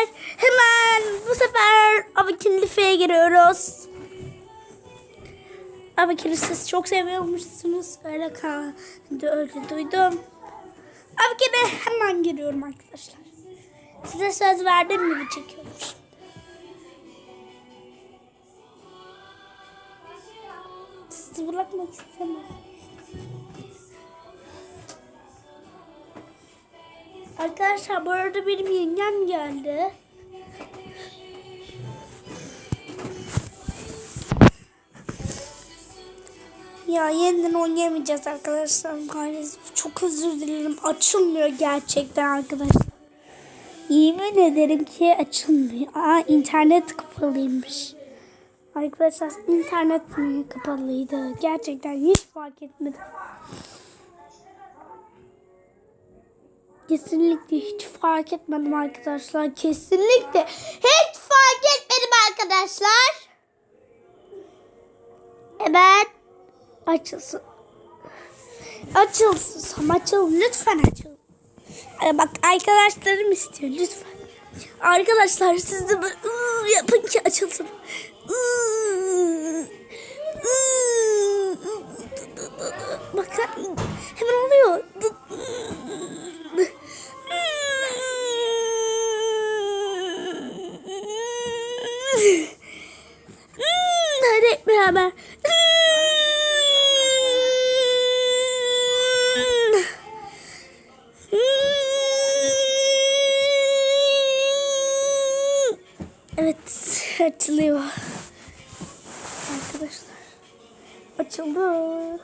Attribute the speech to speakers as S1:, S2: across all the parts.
S1: arkadaşlar hemen bu sefer Abakilife'ye giriyoruz. Abakilif siz çok seviyormuşsunuz. Öyle kan öyle duydum. Abakilif'e hemen giriyorum arkadaşlar. Size söz verdim mi bu çekiyormuş. Sizi bırakmak istemem. Arkadaşlar bu arada benim yengem geldi. Ya yeniden oynayamayacağız arkadaşlar maalesef. Çok özür dilerim. Açılmıyor gerçekten arkadaşlar. Yemin ederim ki açılmıyor. Aa internet kapalıymış. Arkadaşlar internet mi kapalıydı? Gerçekten hiç fark etmedim. Kesinlikle hiç fark etmedim arkadaşlar. Kesinlikle hiç fark etmedim arkadaşlar. Hemen açılsın. Açılsın. Açıl. Lütfen açıl. Ee, Bak arkadaşlarım istiyor. Lütfen. Arkadaşlar siz de böyle ıı yapın ki açılsın. Iı. Bakın hemen oluyor. Hadi hep beraber. Evet açılıyor. Arkadaşlar açıldı.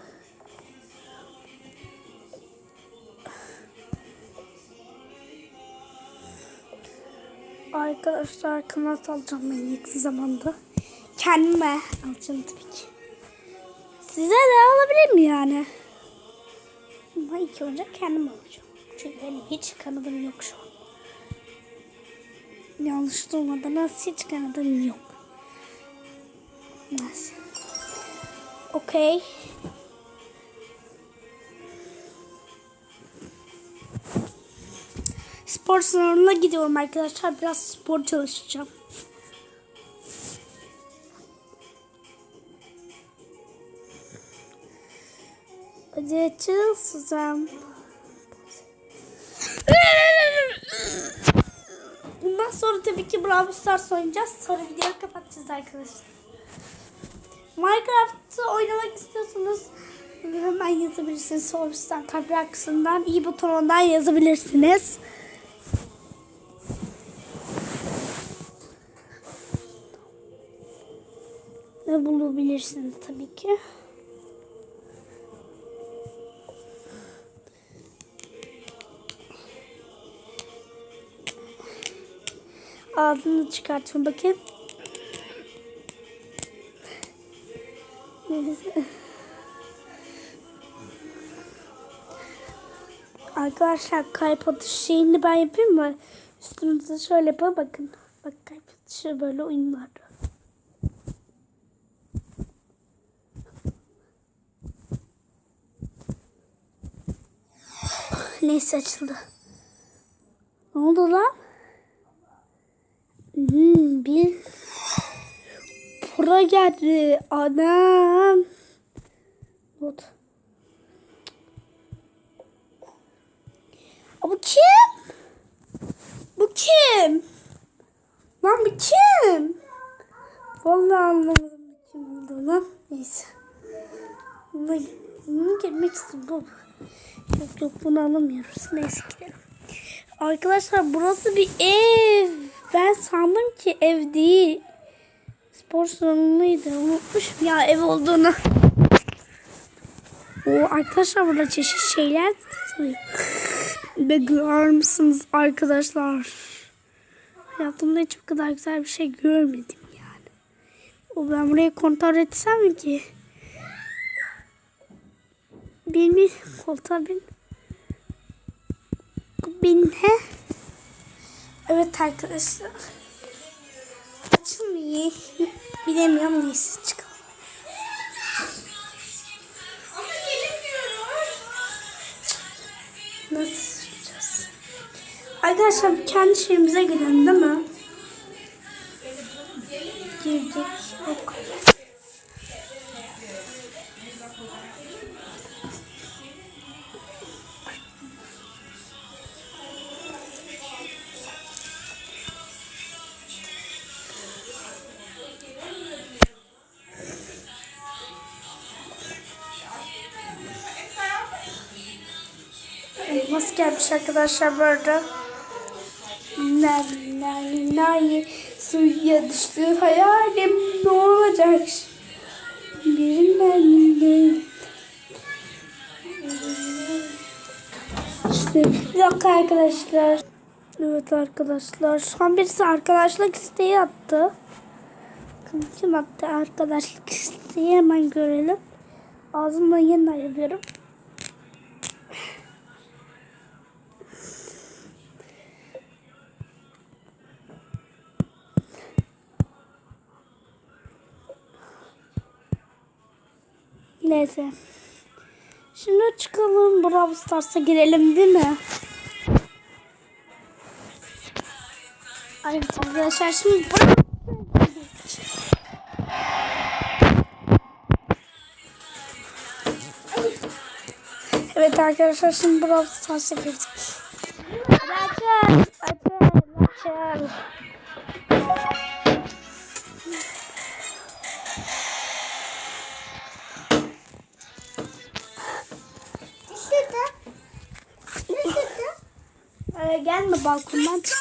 S1: Arkadaşlar kanat alacağım ben yakın zamanda. Kendime alacağım tabii ki. Size de alabilir mi yani? Ama ilk önce kendim alacağım. Çünkü benim hiç kanadım yok şu an. Yanlış durmadan nasıl hiç kanadım yok. Nasıl? Okey. Spor salonuna gidiyorum arkadaşlar. Biraz spor çalışacağım. Hadi açıl Suzan. Bundan sonra tabii ki Brawl Stars oynayacağız. Sonra videoyu kapatacağız arkadaşlar. Minecraft'ı oynamak istiyorsanız hemen yazabilirsiniz. Sorbistan kalp kısmından iyi butonundan yazabilirsiniz. Ve bulabilirsiniz tabii ki. Ağzını çıkartıyorum bakayım. Neyse. Arkadaşlar kalp atışı şeyini ben yapayım mı? Üstünüze şöyle yapalım bakın. Bak kalp atışı böyle oyunlar. Neyse açıldı. Ne oldu lan? Hmm, bir pro geldi. Adam. Not. Bu kim? Bu kim? Lan bu kim? Vallahi anlamadım kim olduğunu. Neyse. Bunu, bunu girmek istiyorum. Yok yok bunu alamıyoruz. Neyse gidelim. Arkadaşlar burası bir ev. Ben sandım ki ev değil. Spor salonuydu. Unutmuşum ya ev olduğunu. O arkadaşlar burada çeşit şeyler görür müsünüz arkadaşlar? Hayatımda hiç bu kadar güzel bir şey görmedim yani. O ben burayı kontrol etsem mi ki? Bin bin koltuğa bin. Bin he? Evet arkadaşlar. Açılmıyor. Bilemiyorum neyse çıkalım. Nasıl yapacağız? Arkadaşlar kendi şeyimize girelim değil mi? Elmas gelmiş arkadaşlar bu arada. Nay nay nay suya düştü hayalim ne olacak? Birinden de İşte bir dakika arkadaşlar. Evet arkadaşlar. Şu an birisi arkadaşlık isteği attı. Kim attı arkadaşlık isteği hemen görelim. Ağzımdan yeniden yapıyorum. Neyse. Şimdi çıkalım Brawl Stars'a girelim değil mi? Evet arkadaşlar şimdi Evet arkadaşlar şimdi Brawl Stars'a girdik. Açın, açın, açın. Ee, gelme balkondan çık.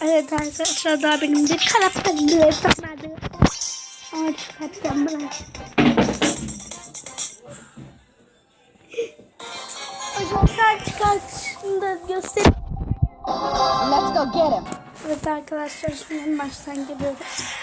S1: Evet arkadaşlar daha benim bir karakterim çıkmadı. Ama çıkartacağım ben. Hocam sen çıkart. Şunu da göster.
S2: Let's go get him.
S1: Evet arkadaşlar şimdi maçtan geliyoruz.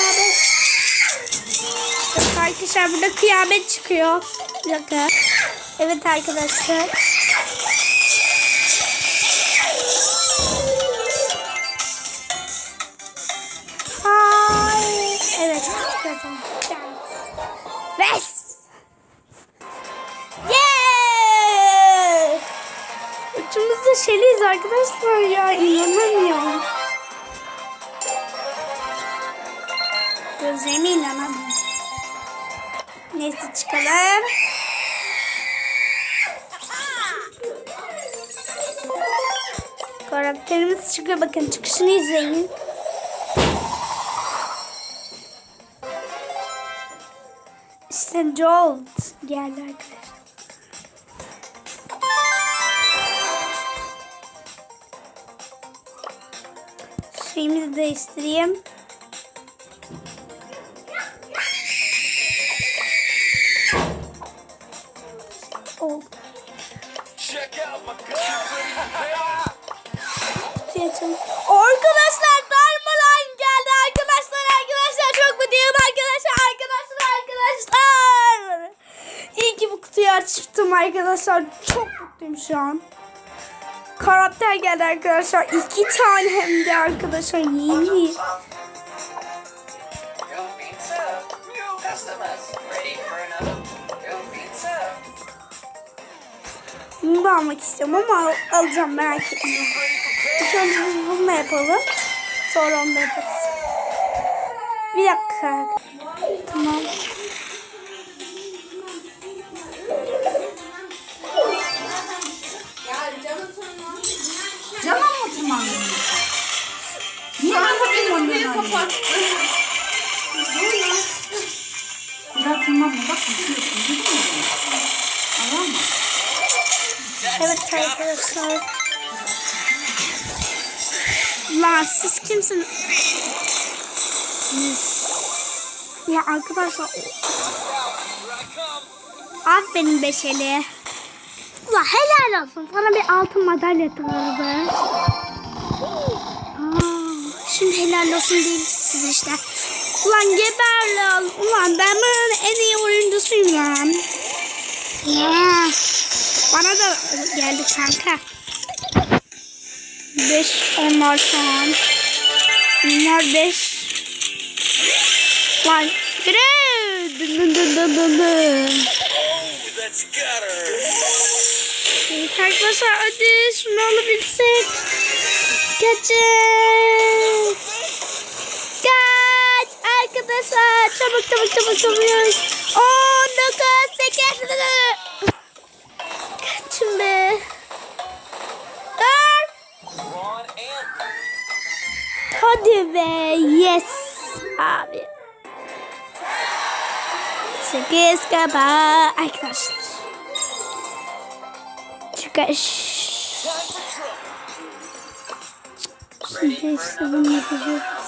S1: Abi. Evet arkadaşlar burada kıyamet çıkıyor. Dakika. Evet arkadaşlar. Ay. Evet. Yes! Üçümüz de şeliyiz arkadaşlar ya. inanamıyorum. Gözlerime inanamıyorum. Neyse çıkalım. Karakterimiz çıkıyor. Bakın çıkışını izleyin. İşte Jolt geldi arkadaşlar. Şeyimizi değiştireyim. Arkadaşlar Darmaline geldi arkadaşlar arkadaşlar çok mutluyum arkadaşlar arkadaşlar arkadaşlar. İyi ki bu kutuyu açtım arkadaşlar çok mutluyum şu an. Karakter geldi arkadaşlar iki tane hem de arkadaşlar yeni. Bunu da almak istiyorum ama al- alacağım merak etmeyin. İlk önce biz yapalım. Sonra onu da yaparız. Bir dakika. Tamam.
S2: Cama mı tırmandın? Niye kapıyı kapıyı kapattın? Bırak tırmanma bak düşüyorsun.
S1: Evet arkadaşlar. Lan siz kimsiniz? Ya arkadaşlar. Aferin Beşeli. Ulan helal olsun. Sana bir altın madalya. Aa, Şimdi helal olsun değil siz işte. Ulan geber lan. Ulan ben bunun en iyi oyuncusuyum lan. Ya. Bana da geldi kanka. 5 onlar şu an. Bunlar 5. Lan gire. Dın dın dın dın dın dın. Evet arkadaşlar hadi şunu alabilsek. Kaçın. Kaç arkadaşlar çabuk çabuk çabuk çabuk. 19 8 Kaçın be. Dur. Hadi be. Yes. Abi. 8 kaba arkadaşlar. Çıkış.
S3: time for trouble.
S1: Şimdi işte bunu yapacağız.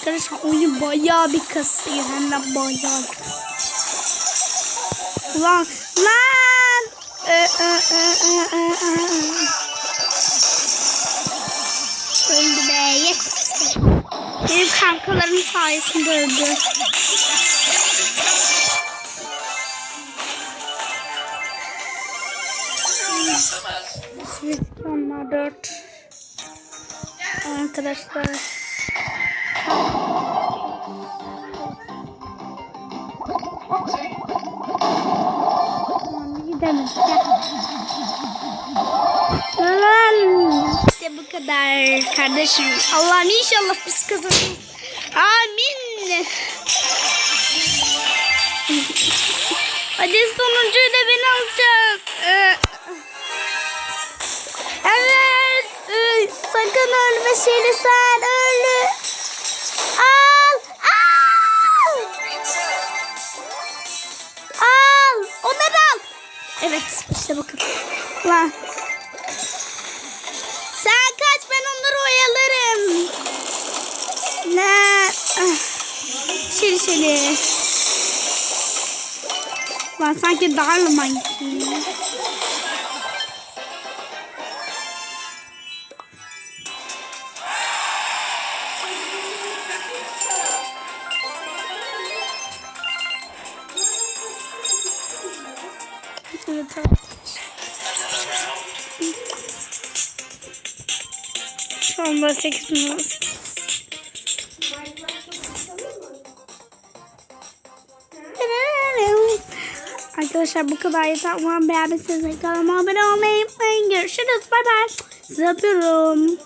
S1: Arkadaşlar oyun bayağı bir kasıyor. Hem de bayağı bir kasıyor. Lan. Ee, e, e, e, e, e. Öldü be. Yes. Benim kankalarım sayesinde öldü. Onlar dört. Arkadaşlar. Lan. İşte bu kadar kardeşim. Allah'ım inşallah biz kazanırız. Amin. Hadi sonuncuyu da ben alacağım. Ee, Evet. Ee, sakın ölme seni sen Evet işte bakın. Lan. Sen kaç ben onları oyalarım. Ne? Ah. Lan sanki darlaman gibi. Tamam. Şu anda 8 numarası. Arkadaşlar bu kadar yeter. Umarım beğenmişsiniz. Kanalıma abone olmayı unutmayın. Görüşürüz. Bay bay. Sizi öpüyorum.